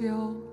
交.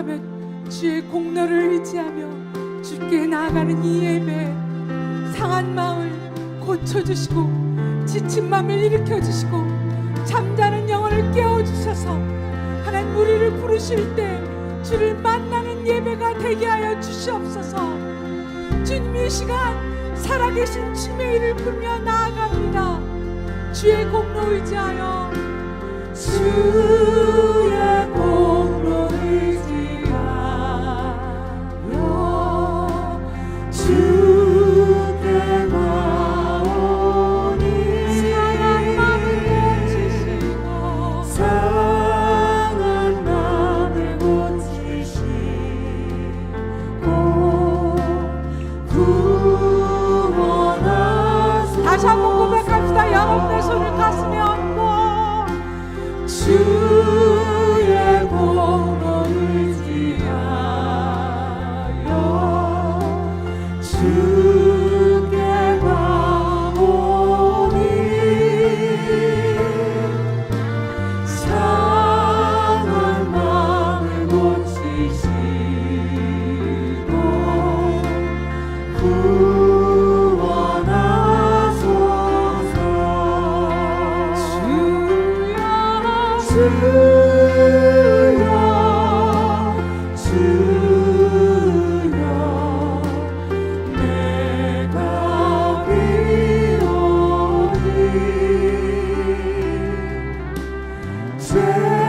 고백하며 주의 공로를 의지하며 주께 나아가는 이 예배 상한 마음을 고쳐주시고 지친 마음을 일으켜주시고 잠자는 영혼을 깨워주셔서 하나님 우리를 부르실 때 주를 만나는 예배가 되게 하여 주시옵소서. 주님 이 시간 살아계신 주의 이를 부르며 나아갑니다. 주의 공로 의지하여. 주의 다시 한번 고백합시다. 여러분의 손을 가슴에 얹고 주. say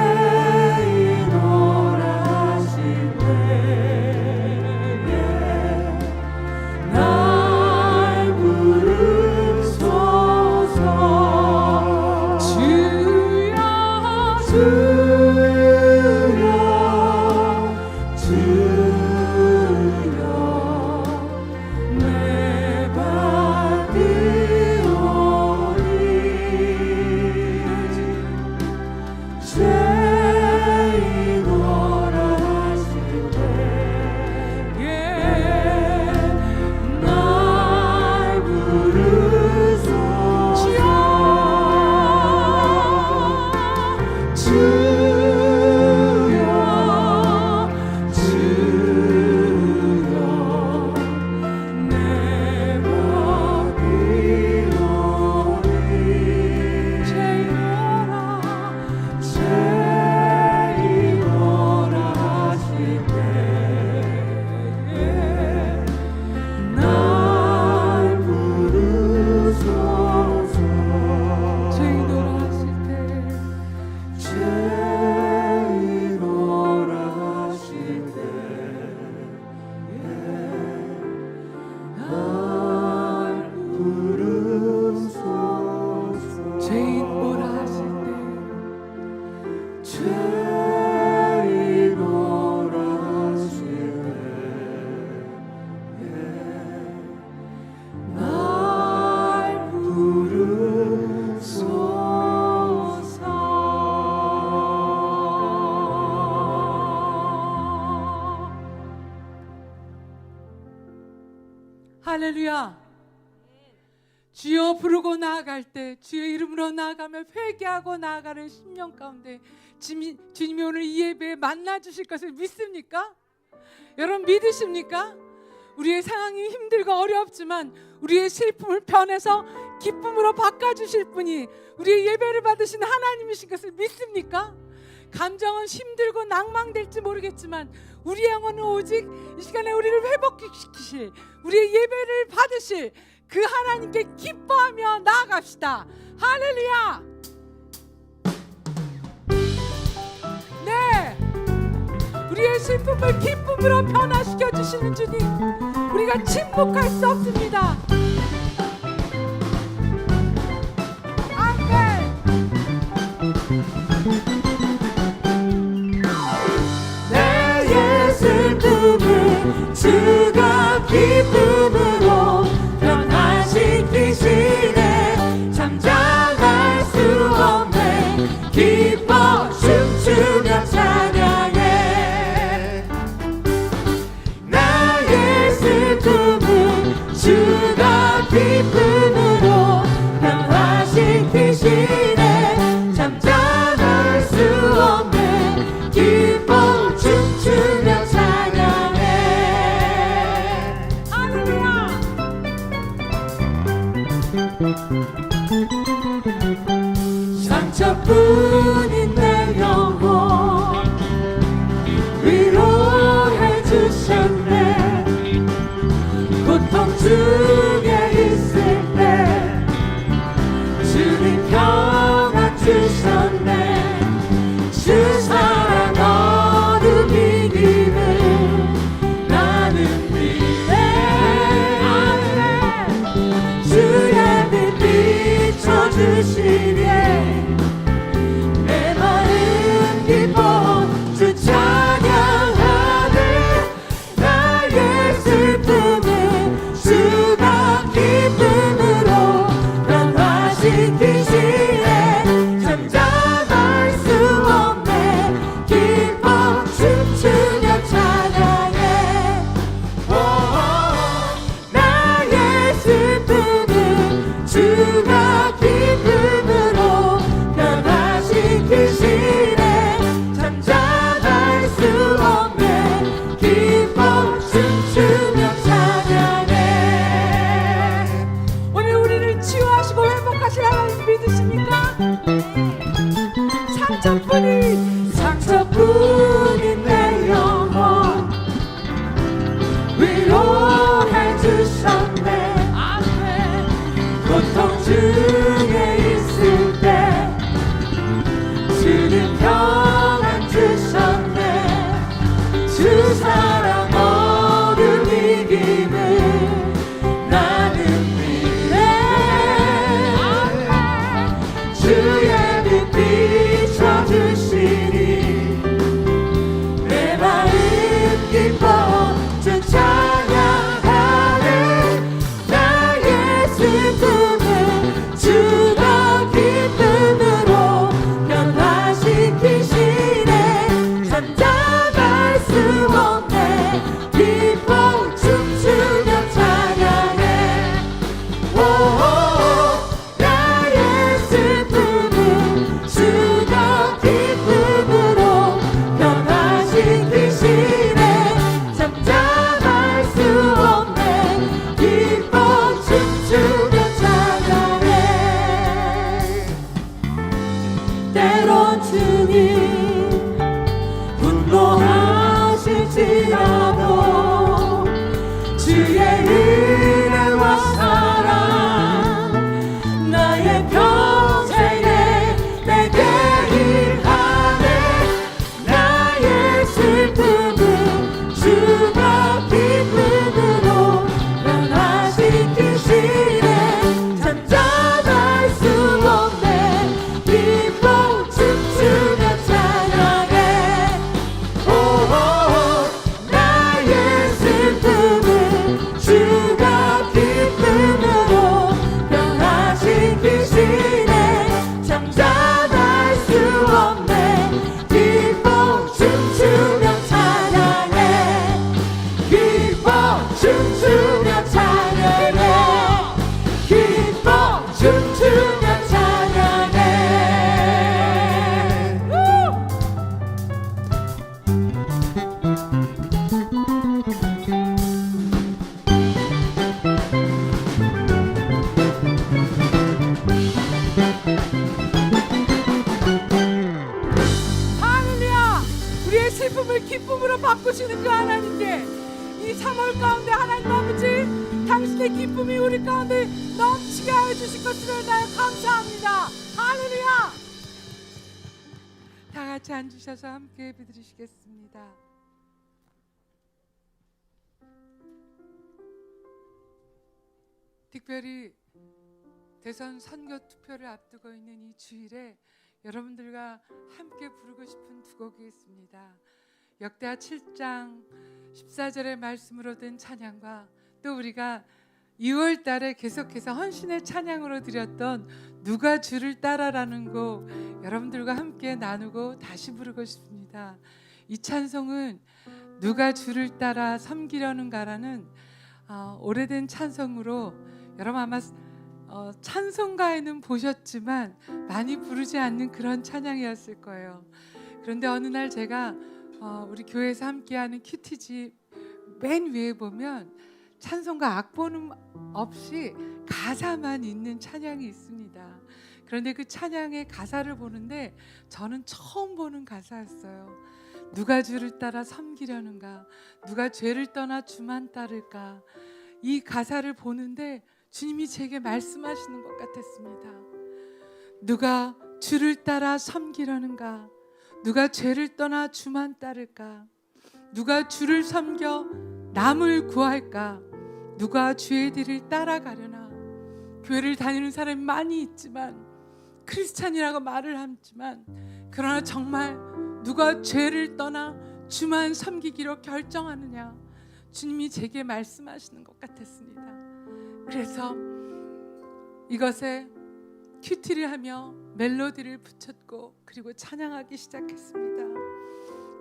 할렐루야. 주여 부르고 나아갈 때 주의 이름으로 나아가며 회개하고 나아가는 심령 가운데 주님, 주님이 오늘 이 예배에 만나 주실 것을 믿습니까? 여러분 믿으십니까? 우리의 상황이 힘들고 어렵지만 우리의 슬픔을 변해서 기쁨으로 바꿔 주실 분이 우리의 예배를 받으신 하나님이신 것을 믿습니까? 감정은 힘들고 낭망될지 모르겠지만 우리 영혼은 오직 이 시간에 우리를 회복시키실 우리의 예배를 받으실 그 하나님께 기뻐하며 나아갑시다. 할렐루야! 네! 우리의 슬픔을 기쁨으로 변화시켜 주시는 주님, 우리가 침묵할 수 없습니다. 슬픔을 상처뿐 앉으셔서 함께 예배 드리시겠습니다 특별히 대선 선거 투표를 앞두고 있는 이 주일에 여러분들과 함께 부르고 싶은 두 곡이 있습니다. 역대하 7장 14절의 말씀으로 된 찬양과 또 우리가 6월 달에 계속해서 헌신의 찬양으로 드렸던 누가 주를 따라라는 곡 여러분들과 함께 나누고 다시 부르고 싶습니다. 이 찬송은 누가 주를 따라 섬기려는가라는 어, 오래된 찬송으로 여러분 아마 어, 찬송가에는 보셨지만 많이 부르지 않는 그런 찬양이었을 거예요. 그런데 어느 날 제가 어, 우리 교회에서 함께하는 큐티지 맨 위에 보면 찬송가 악보는 없이 가사만 있는 찬양이 있습니다. 그런데 그 찬양의 가사를 보는데 저는 처음 보는 가사였어요. 누가 주를 따라 섬기려는가? 누가 죄를 떠나 주만 따를까? 이 가사를 보는데 주님이 제게 말씀하시는 것 같았습니다. 누가 주를 따라 섬기려는가? 누가 죄를 떠나 주만 따를까? 누가 주를 섬겨 남을 구할까? 누가 주의 뒤를 따라가려나? 교회를 다니는 사람이 많이 있지만 크리스찬이라고 말을 하지만 그러나 정말 누가 죄를 떠나 주만 섬기기로 결정하느냐? 주님이 제게 말씀하시는 것 같았습니다. 그래서 이것에 큐티를 하며 멜로디를 붙였고 그리고 찬양하기 시작했습니다.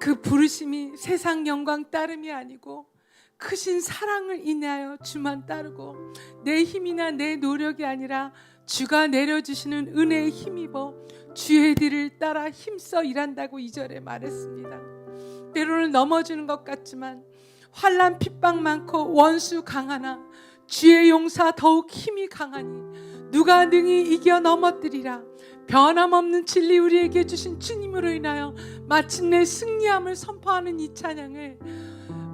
그 부르심이 세상 영광 따름이 아니고 크신 사랑을 인하여 주만 따르고 내 힘이나 내 노력이 아니라 주가 내려주시는 은혜에 힘입어 주의 뒤를 따라 힘써 일한다고 이절에 말했습니다. 때로는 넘어지는 것 같지만 환란 핍박 많고 원수 강하나 주의 용사 더욱 힘이 강하니 누가 능히 이겨 넘어뜨리라 변함없는 진리 우리에게 주신 주님으로 인하여 마침내 승리함을 선포하는 이 찬양을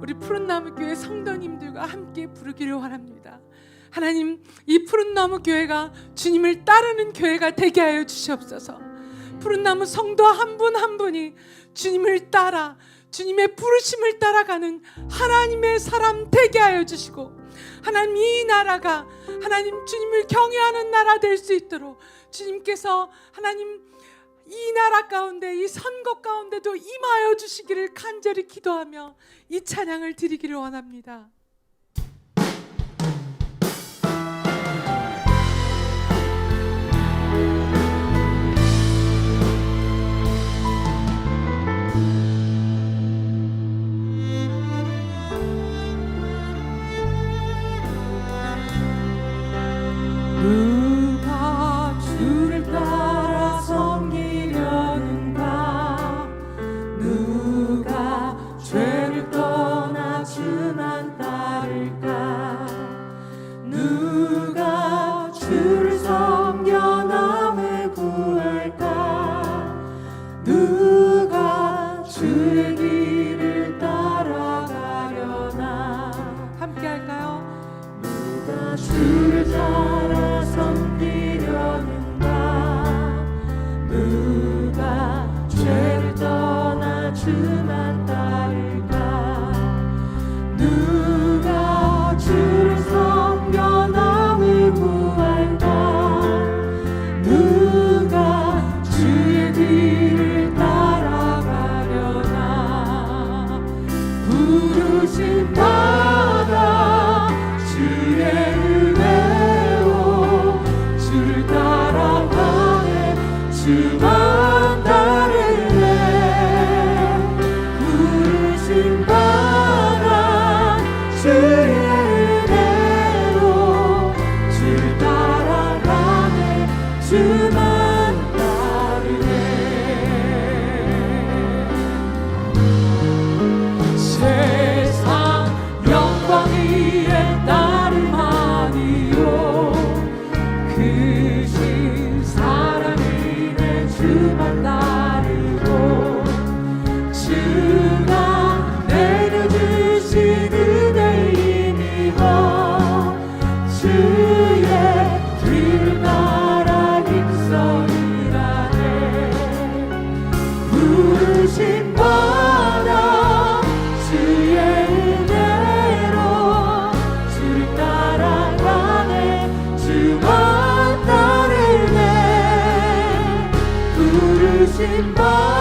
우리 푸른 나무 교회 성도님들과 함께 부르기를 원합니다. 하나님 이 푸른 나무 교회가 주님을 따르는 교회가 되게 하여 주시옵소서. 푸른 나무 성도 한 분 한 분이 주님을 따라 주님의 부르심을 따라가는 하나님의 사람 되게 하여 주시고 하나님 이 나라가 하나님 주님을 경외하는 나라 될 수 있도록 주님께서 하나님 이 나라 가운데 이 선거 가운데도 임하여 주시기를 간절히 기도하며 이 찬양을 드리기를 원합니다. 누가 주의 신 바.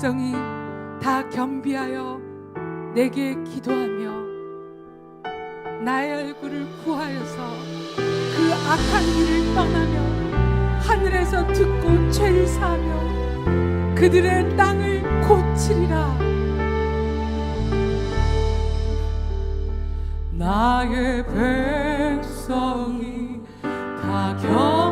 백성이 다 겸비하여 내게 기도하며 나의 얼굴을 구하여서 그 악한 일을 떠나며 하늘에서 듣고 죄를 사하며 그들의 땅을 고치리라 나의 백성이 다 겸.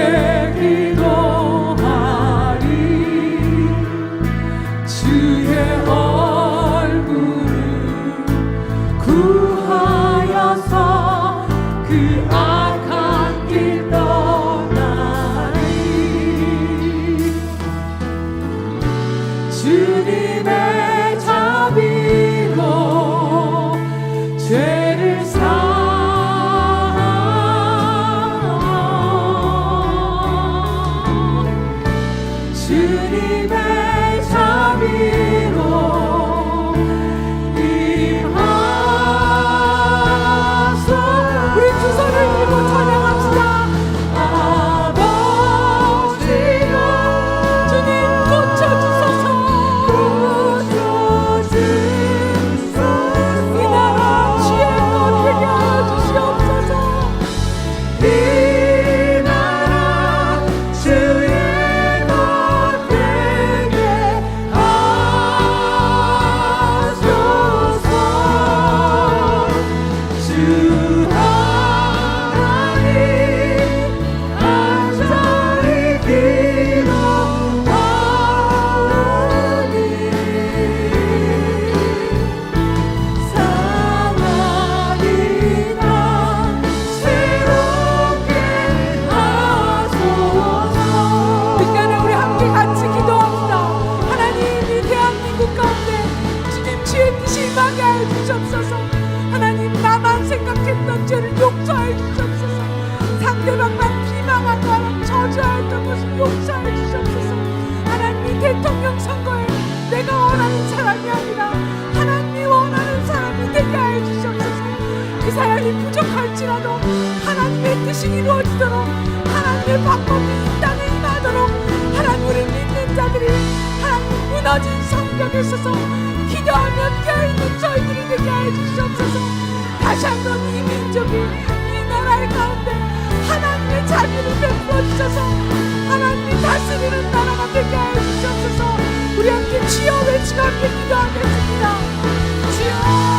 que 없던 죄를 용서해 주시옵소서. 상대방만 비방하고 하나님 저주하였던 것을 용서해 주시옵소서. 하나님 대통령 선거에 내가 원하는 사람이 아니라 하나님이 원하는 사람이 되게 하여 주시옵소서. 그 사람이 부족할지라도 하나님의 뜻이 이루어지도록 하나님의 방법이 이 땅에 임하도록 하나님을 믿는 자들이 하나님 무너진 성벽에 서서 기도하며 깨어있는 저희들이 되게 하여 주시옵소서 다시 한 번 이 민족이 이 나라의 가운데 하나님의 자비를 베풀어 주셔서. 하나님이 다스리는 나라가 되게 하여 주시옵소서. 우리 함께 주여 외치고 함께 기도하겠습니다. 주여